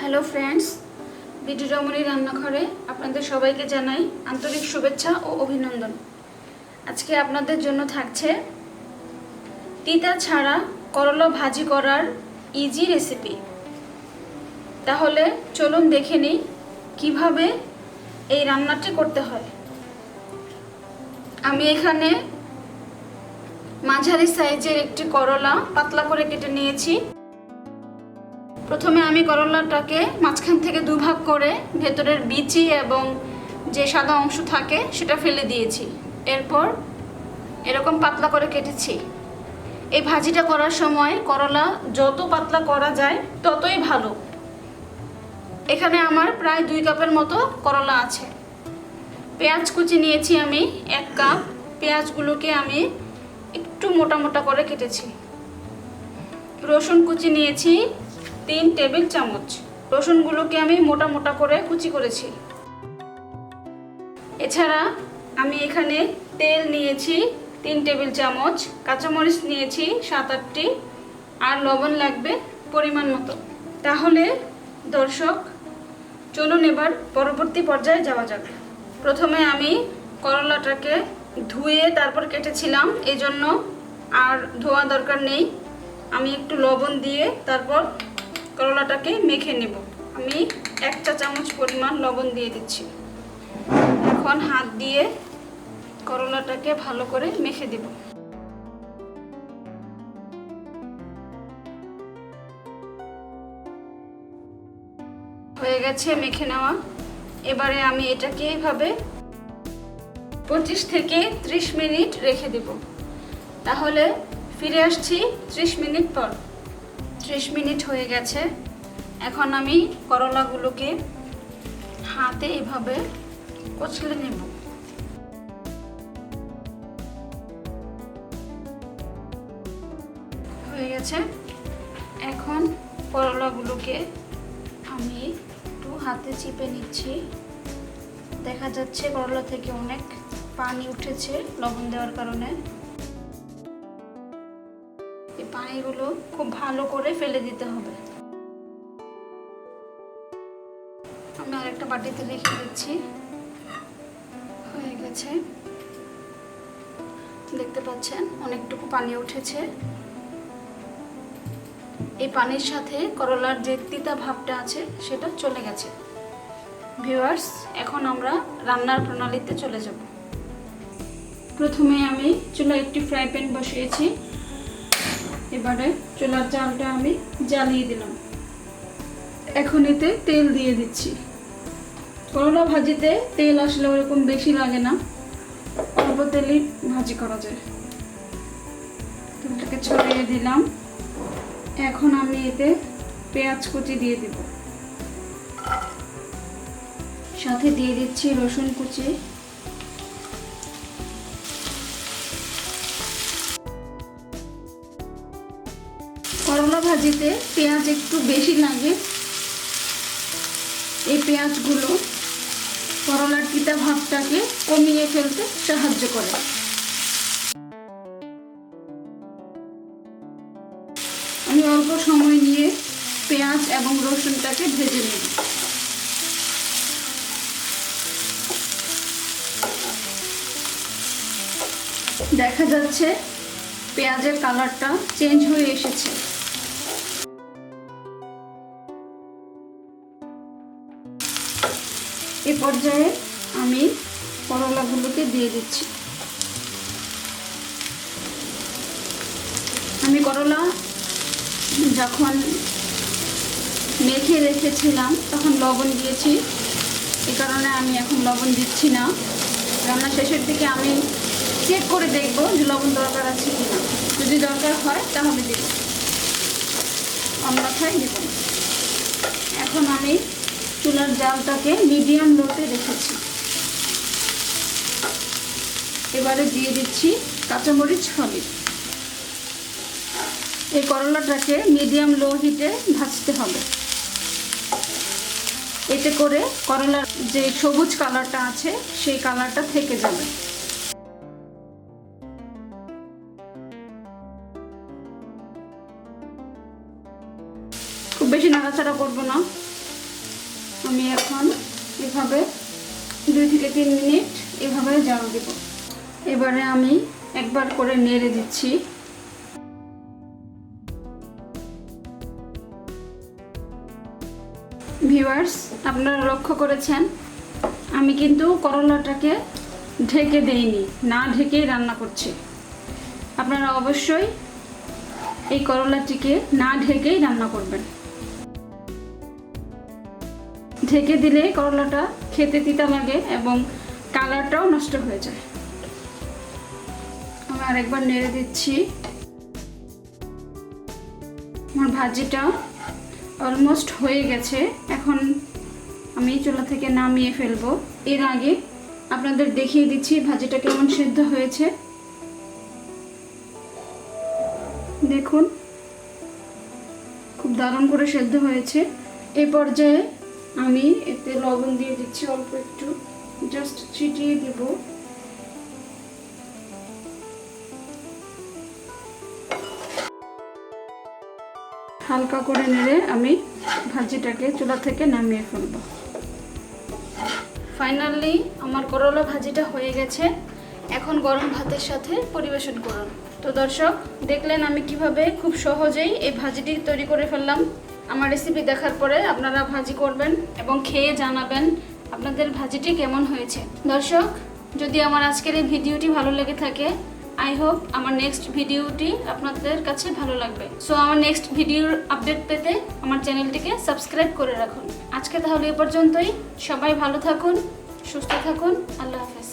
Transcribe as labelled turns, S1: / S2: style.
S1: Hello friends BD রমণী রান্নাঘরে আপনাদের সবাইকে জানাই আন্তরিক শুভেচ্ছা ও অভিনন্দন। আজকে আপনাদের জন্য থাকছে তিতা ছাড়া করলা ভাজি করার ইজি রেসিপি তাহলে চলুন দেখে নিই কীভাবে এই রান্নাটি করতে হয়। আমি এখানে মাঝারি সাইজের একটি করলা পাতলা করে কেটে নিয়েছি। প্রথমে আমি করলাটাকে মাঝখান থেকে দুভাগ করে ভেতরের বিচি এবং যে সাদা অংশ থাকে সেটা ফেলে দিয়েছি। এরপর এরকম পাতলা করে কেটেছি। এই ভাজিটা করার সময় করলা যত পাতলা করা যায় ততই ভালো। এখানে আমার প্রায় দুই কাপের মতো করলা আছে। পেঁয়াজ কুচি নিয়েছি আমি এক কাপ। পেঁয়াজগুলোকে আমি একটু মোটা মোটা করে কেটেছি। রসুন কুচি নিয়েছি তিন টেবিল চামচ। রসুনগুলোকে আমি মোটা মোটা করে কুচি করেছি। এছাড়া আমি এখানে তেল নিয়েছি তিন টেবিল চামচ, কাঁচামরিচ নিয়েছি সাত আটটি, আর লবণ লাগবে পরিমাণ মতো। তাহলে দর্শক, চলুন এবার পরবর্তী পর্যায়ে যাওয়া যাক। প্রথমে আমি করলাটাকে ধুয়ে তারপর কেটেছিলাম এই জন্য আর ধোয়া দরকার নেই। আমি একটু লবণ দিয়ে তারপর করলাটাকে মেখে নেব। আমি এক চা চামচ পরিমাণ লবণ দিয়ে দিচ্ছি। এখন হাত দিয়ে করলাটাকে ভালো করে মেখে দেব। হয়ে গেছে মেখে নেওয়া। এবারে আমি এটাকে এইভাবে পঁচিশ থেকে ত্রিশ মিনিট রেখে দেব। তাহলে ফিরে আসছি ত্রিশ মিনিট পর। ত্রিশ মিনিট হয়ে গেছে। এখন আমি করলাগুলোকে হাতে এভাবে কচলে নেব। হয়ে গেছে। এখন করলাগুলোকে আমি একটু হাতে চিপে নিচ্ছি। দেখা যাচ্ছে করলা থেকে অনেক পানি উঠেছে লবণ দেওয়ার কারণে। পানিগুলো খুব ভালো করে ফেলে দিতে হবে। আমি আরেকটা বাটিতে রেখে দিচ্ছি। হয়ে গেছে। দেখতে পাচ্ছেন, অনেকটুকু পানি উঠেছে। এই পানির সাথে করলার যে তিতা ভাবটা আছে, সেটা চলে গেছে। ভিউয়ার্স, এখন আমরা রান্নার প্রণালীতে চলে যাব। প্রথমে আমি চুলায় একটি ফ্রাই প্যান বসিয়েছি। এবারে চুলার জালটা আমি জ্বালিয়ে দিলাম। এখন এতে তেল দিয়ে দিচ্ছি। করলা ভাজিতে তেল আসলে ওরকম বেশি লাগে না, অল্প তেলই ভাজি করা যায়। তেলটাকে ছড়িয়ে দিলাম। এখন আমি এতে পেঁয়াজ কুচি দিয়ে দিব। সাথে দিয়ে দিচ্ছি রসুন কুচি। করলা ভাজিতে পেঁয়াজ একটু বেশি লাগে। এই পেঁয়াজগুলো করলার তিতা ভাবটাকে কমিয়ে ফেলতে সাহায্য করে। আমি অল্প সময় নিয়ে পেঁয়াজ এবং রসুনটাকে ভেজে নেব। দেখা যাচ্ছে পেঁয়াজের কালারটা চেঞ্জ হয়ে এসেছে। এ পর্যায়ে আমি করলাগুলোকে দিয়ে দিচ্ছি। আমি করলা যখন মেখে রেখেছিলাম তখন লবণ দিয়েছি। এ কারণে আমি এখন লবণ দিচ্ছি না। রান্না শেষের দিকে আমি চেক করে দেখব যে লবণ দরকার আছে কি না যদি দরকার হয় তাহলে দেব অন্যথায় দেব এখন আমি চুলার জালটাকে মিডিয়াম লোতে রেখেছি। এবারে দিয়ে দিচ্ছি কাঁচামরিচ, হলুদ। এই করলাটাকে মিডিয়াম লো হিটে ভাজতে হবে। এতে করে করলার যে সবুজ কালারটা আছে, সেই কালারটা থেকে যাবে। খুব বেশি নাড়াচাড়া করব না। আমি এখন এভাবে দুই থেকে তিন মিনিট এভাবে জাল দেব। এবারে আমি একবার করে নেড়ে দিচ্ছি। ভিউয়ার্স, আপনারা লক্ষ্য করেছেন, আমি কিন্তু করলাটাকে ঢেকে দেইনি, না ঢেকেই রান্না করছি। আপনারা অবশ্যই এই করলাটিকে না ঢেকেই রান্না করবেন। ঢেকে দিলে করলাটা খেতে তিতা লাগে এবং কালারটাও নষ্ট হয়ে যায়। আমি আরেকবার নেড়ে দিচ্ছি। আমার ভাজিটা অলমোস্ট হয়ে গেছে। এখন আমি চুলা থেকে নামিয়ে ফেলব। এর আগে আপনাদের দেখিয়ে দিচ্ছি ভাজিটা কেমন সিদ্ধ হয়েছে। দেখুন, খুব দারুণ করে সেদ্ধ হয়েছে। এই পর্যায়ে আমি এতে লবণ দিয়ে দিচ্ছি অল্প একটু। জাস্ট ছিটিয়ে দিব। হালকা করে নেড়ে আমি ভাজিটাকে চুলা থেকে নামিয়ে ফেলব। ফাইনালি আমার করলা ভাজিটা হয়ে গেছে। এখন গরম ভাতের সাথে পরিবেশন করুন। তো দর্শক, দেখলেন আমি কীভাবে খুব সহজেই এই ভাজিটি তৈরি করে ফেললাম। আমার রেসিপি দেখার পরে আপনারা ভাজি করবেন এবং খেয়ে জানাবেন আপনাদের ভাজিটি কেমন হয়েছে। দর্শক, যদি আমার আজকের এই ভিডিওটি ভালো লেগে থাকে আই হোপ আমার নেক্সট ভিডিওটি আপনাদের কাছে ভালো লাগবে। সো আমার নেক্সট ভিডিওর আপডেট পেতে আমার চ্যানেলটিকে সাবস্ক্রাইব করে রাখুন। আজকে তাহলে এ পর্যন্তই। সবাই ভালো থাকুন, সুস্থ থাকুন। আল্লাহ হাফেজ।